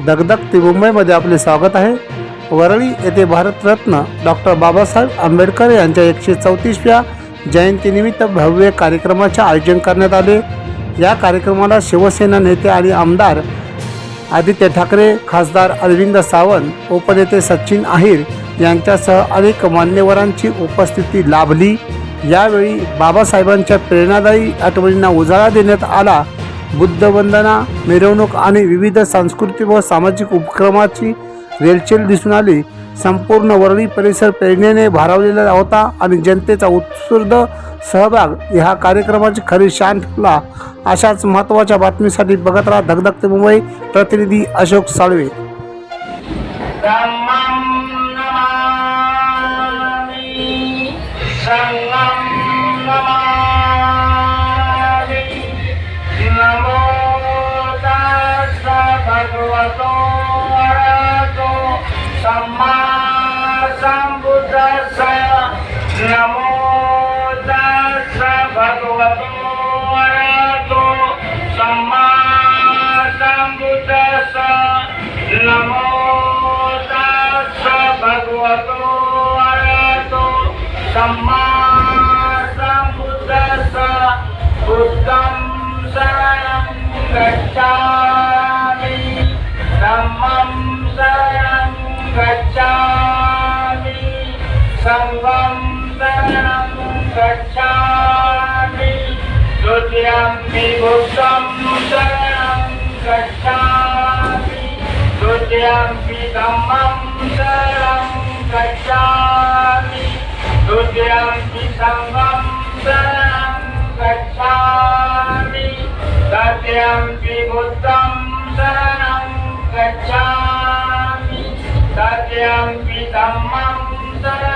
दगदग ते मुंबईमध्ये आपले स्वागत आहे. वरळी येथे भारतरत्न डॉक्टर बाबासाहेब आंबेडकर यांच्या एकशे चौतीसव्या जयंतीनिमित्त भव्य कार्यक्रमाचे आयोजन करण्यात आले. या कार्यक्रमाला शिवसेना नेते आणि आमदार आदित्य ठाकरे खासदार अरविंद सावंत उपनेते सचिन अहिर यांच्यासह अनेक मान्यवरांची उपस्थिती लाभली. यावेळी बाबासाहेबांच्या प्रेरणादायी आठवणींना उजाळा देण्यात आला. बुद्धवंदना मिरवणूक आणि विविध सांस्कृतिक व सामाजिक उपक्रमाची रेलचेल दिसून आली. संपूर्ण वरळी परिसर प्रेरणेने भारावलेला होता आणि जनतेचा उत्स्फूर्त सहभाग ह्या कार्यक्रमाची खरी शान ठरला. अशाच महत्त्वाच्या बातमीसाठी बघत राहा धगधगते मुंबई. प्रतिनिधी Ashok Salve. Sama Sambuddhasaya Namo Tassa Bhagavato Arahato Sama Sambuddhasaya Namo Tassa Bhagavato Arahato Sama सङ्गं शरणं गच्छामि द्वितीयम्पि बुद्धं शरणं गच्छामि द्वितीयम्पि धम्मं शरणं गच्छामि द्वितीयम्पि सङ्गं शरणं गच्छामि तृतीयम्पि बुद्धं शरणं गच्छामि तृतीयम्पि धम्मं शरणं